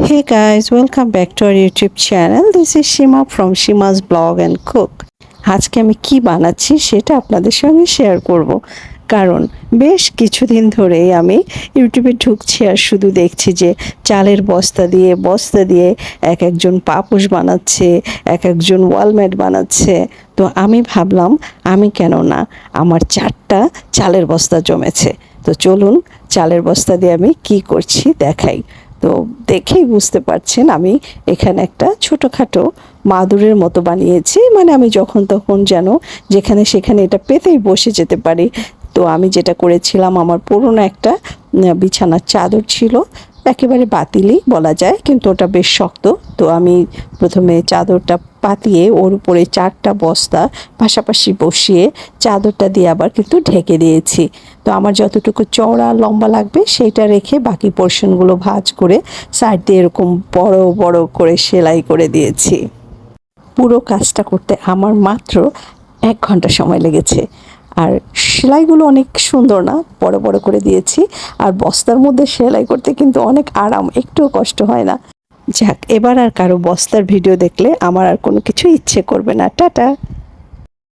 Hey guys, welcome back to our YouTube channel. This is Shima from Shima's Blog and Cook. আজকে আমি কি বানাচ্ছি সেটা আপনাদের সঙ্গে শেয়ার করব কারণ বেশ কিছুদিন ধরেই আমি ইউটিউবে ঢুকছি আর শুধু দেখছি যে চালের বস্তা দিয়ে বস্তা দিয়ে এক একজন পাপোশ বানাচ্ছে এক একজন ওয়ালমেট বানাচ্ছে তো আমি ভাবলাম আমি কেন না আমার চারটা চালের বস্তা জমেছে তো চলুন চালের বস্তা দিয়ে আমি কি করছি দেখাই তো দেখেই বুঝতে পারছেন আমি এখানে একটা ছোটোখাটো মাদুরের মতো বানিয়েছি। মানে আমি যখন তখন যেন যেখানে সেখানে এটা পেতেই বসে যেতে পারি। তো আমি যেটা করেছিলাম, আমার পুরনো একটা বিছানার চাদর ছিল। একেবারে বাতিলই বলা যায়, কিন্তু ওটা বেশ শক্ত। তো আমি প্রথমে চাদরটা পাতিয়ে ওর উপরে চারটা বস্তা পাশাপাশি বসিয়ে চাদরটা দিয়ে আবার কিন্তু ঢেকে দিয়েছি। তো আমার যতটুকু চওড়া লম্বা লাগবে সেইটা রেখে বাকি পোর্শনগুলো ভাঁজ করে সাইড দিয়ে এরকম বড় বড় করে সেলাই করে দিয়েছি। পুরো কাজটা করতে আমার মাত্র এক ঘণ্টা সময় লেগেছে। আর সেলাইগুলো অনেক সুন্দর না? বড় বড় করে দিয়েছি। আর বস্তার মধ্যে সেলাই করতে কিন্তু অনেক আরাম, একটুও কষ্ট হয় না। যাক, এবার আর কারও বস্তার ভিডিও দেখলে আমার আর কোনো কিছু ইচ্ছে করবে না। টাটা!